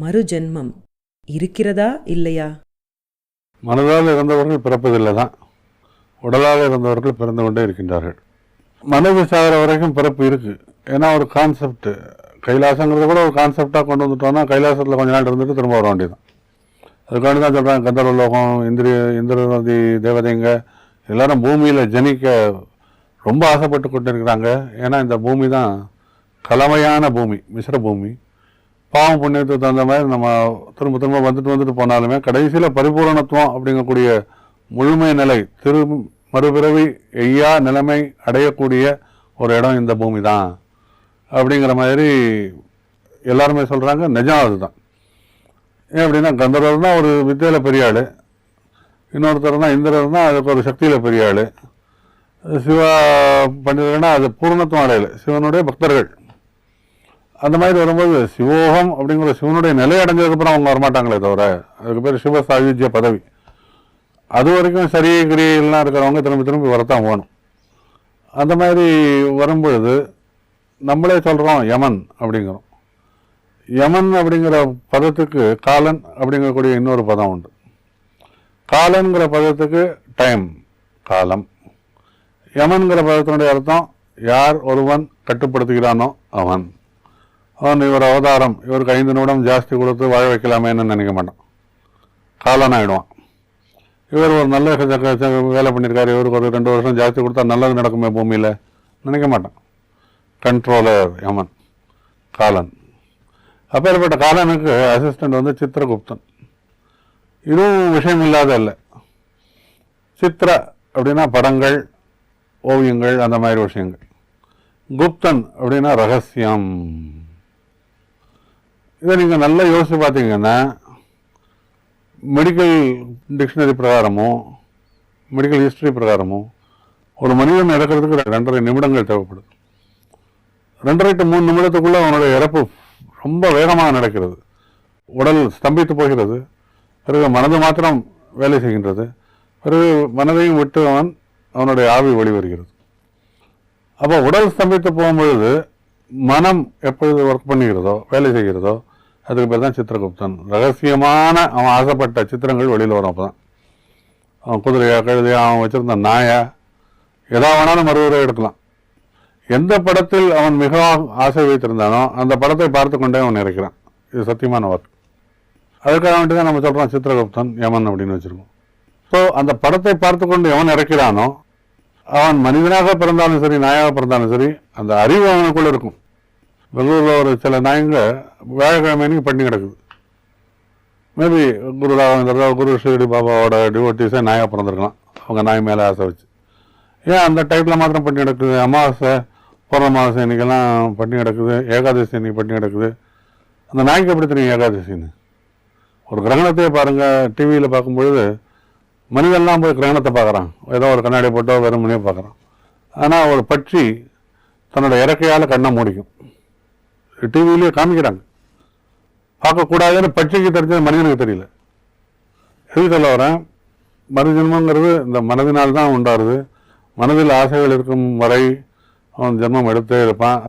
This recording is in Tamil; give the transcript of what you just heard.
மறுஜென்மம் இருக்கிறதா இல்லையா? மனதால் இறந்தவர்கள் பிறப்பதில்லை தான் உடலால் இறந்தவர்கள் பிறந்து கொண்டே இருக்கின்றார்கள். மனது சாகிற வரைக்கும் பிறப்பு இருக்கு. ஏன்னா ஒரு கான்செப்ட் கைலாசங்கிறத கூட ஒரு கான்செப்டாக கொண்டு வந்துட்டோம்னா கைலாசத்தில் கொஞ்ச நாள் இருந்துட்டு திரும்ப வர வேண்டியதுதான். அதுக்காண்டி தான் சொல்கிறாங்க கந்தர்வ லோகம் இந்திரிய இந்திரநதி தேவதைங்க எல்லாரும் பூமியில் ஜனிக்க ரொம்ப ஆசைப்பட்டு கொண்டு இருக்கிறாங்க ஏன்னா இந்த பூமி தான் கலவையான பூமி மிஸ்ர பூமி. பாவம் புண்ணியத்துக்கு தகுந்த மாதிரி நம்ம திரும்ப திரும்ப வந்துட்டு வந்துட்டு போனாலுமே கடைசியில் பரிபூரணத்துவம் அப்படிங்கக்கூடிய முழுமை நிலை திரு மறுபிறவி எய்யா நிலைமை அடையக்கூடிய ஒரு இடம் இந்த பூமி தான் அப்படிங்கிற மாதிரி எல்லாருமே சொல்கிறாங்க நிஜம் அதுதான். ஏன் அப்படின்னா கந்தர்வர்னா ஒரு வித்தியில் பெரிய ஆள். இன்னொருத்தர்னா இந்திரர்னா அதுக்கு ஒரு சக்தியில் பெரிய ஆள். சிவா பண்டிதர்னா அது பூர்ணத்துவம் அடையலை. சிவனுடைய பக்தர்கள். அந்த மாதிரி வரும்போது சிவோகம் அப்படிங்கிற சிவனுடைய நிலை அடைஞ்சதுக்கப்புறம் அவங்க வரமாட்டாங்களே தவிர அதுக்கு பேர் சிவ சாயுஜ்ய பதவி. அது வரைக்கும் சரி கிரியெல்லாம் இருக்கிறவங்க திரும்பி திரும்பி வரத்தான் வேணும். அந்த மாதிரி வரும்பொழுது நம்மளே சொல்கிறோம் யமன் அப்படிங்கிறோம். யமன் அப்படிங்கிற பதத்துக்கு காலன் அப்படிங்கக்கூடிய இன்னொரு பதம் உண்டு. காலன்கிற பதத்துக்கு டைம் காலம். யமன்கிற பதத்தினுடைய அர்த்தம் யார் ஒருவன் கட்டுப்படுத்துகிறானோ அவன். அவன் இவர் அவதாரம் இவருக்கு ஐந்து நிமிடம் ஜாஸ்தி கொடுத்து வாழ வைக்கலாமேன்னு நினைக்க மாட்டான் காலன் ஆகிடுவான் இவர் ஒரு நல்ல வேலை பண்ணியிருக்காரு. இவருக்கு ஒரு ரெண்டு வருஷம் ஜாஸ்தி கொடுத்தா நல்லது நடக்குமே பூமியில்? நினைக்க மாட்டான் கண்ட்ரோலர் யமன் காலன். அப்பேற்பட்ட காலனுக்கு அசிஸ்டண்ட் வந்து சித்திரகுப்தன். இதுவும் விஷயம் இல்லாத இல்லை சித்திர அப்படின்னா படங்கள் ஓவியங்கள் அந்த மாதிரி விஷயங்கள். குப்தன் அப்படின்னா ரகசியம். இதை நீங்கள் நல்லா யோசித்து பார்த்தீங்கன்னா மெடிக்கல் டிக்ஷனரி பிரகாரமோ மெடிக்கல் ஹிஸ்ட்ரி பிரகாரமோ ஒரு மனிதன் இறக்கிறதுக்கு ரெண்டரை நிமிடங்கள் தேவைப்படுது. ரெண்டரை டு மூணு நிமிடத்துக்குள்ளே அவனுடைய இறப்பு ரொம்ப வேகமாக நடக்கிறது. உடல் ஸ்தம்பித்து போகிறது. பிறகு மனது மாத்திரம் வேலை செய்கின்றது. பிறகு மனதையும் விட்டு அவன் அவனுடைய ஆவி வெளிவருகிறது. அப்போ உடல் ஸ்தம்பித்து போகும்பொழுது மனம் எப்பொழுது ஒர்க் பண்ணுகிறதோ வேலை செய்கிறதோ அதுக்கு பேர் தான் சித்திரகுப்தன். ரகசியமான அவன் ஆசைப்பட்ட சித்திரங்கள் வெளியில் வரும் அப்போ தான் அவன் குதிரையா கழுதையா அவன் வச்சிருந்த நாயா எதா வேணாலும் மறுவரை எடுக்கலாம் எந்த படத்தில் அவன் மிகவும் ஆசை வைத்திருந்தானோ அந்த படத்தை பார்த்து கொண்டே அவன் இறக்கிறான். இது சத்தியமான வாக்கு. அதுக்காக வேண்டி தான் நம்ம சொல்கிறோம் சித்திரகுப்தன் யமன் அப்படின்னு வச்சுருக்கோம். ஸோ அந்த படத்தை பார்த்து கொண்டு எவன் இறக்கிறானோ அவன் மனிதனாக பிறந்தாலும் சரி நாயாக பிறந்தாலும் சரி அந்த அறிவு அவனுக்குள்ள இருக்கும். வெள்ளூரில் ஒரு சில நாயங்க வியாழக்கிழமை அன்னைக்கு பண்ணி கிடக்குது. மேபி குரு குரு ஸ்ரீடி பாபாவோட டிவோட்டிஸே நாயாக பிறந்திருக்கலாம். அவங்க நாய் மேலே ஆசை வச்சு. ஏன் அந்த டைப்பில் மாத்திரம் பண்ணி கிடக்குது? அமாவாசை பௌர்ணமாவாசை இன்னைக்கெல்லாம் பண்ணி கிடக்குது. ஏகாதசி இன்னைக்கு பண்ணி கிடக்குது. அந்த நாய்க்கு எப்படி தெரியும் ஏகாதசின்னு? ஒரு கிரகணத்தையே பாருங்கள் டிவியில் பார்க்கும்பொழுது மனிதன்லாம் போய் கிரகணத்தை பார்க்குறான். ஏதோ ஒரு கண்ணாடி போட்டோ வெறுமனே பார்க்குறான். ஆனால் ஒரு பட்சி தன்னோட இறக்கையால் கண்ணை மூடிக்கும். டிவிலேயே காமிக்கிறாங்க. பார்க்கக்கூடாதுன்னு பட்சிக்கு தெரிஞ்சது மனிதனுக்கு தெரியல. எது சொல்ல வரேன்? மறுஜென்மங்கிறது இந்த மனதினால் தான் உண்டாருது மனதில் ஆசைகள் இருக்கும் வரை அவன் ஜென்மம் எடுத்தே இருப்பான்.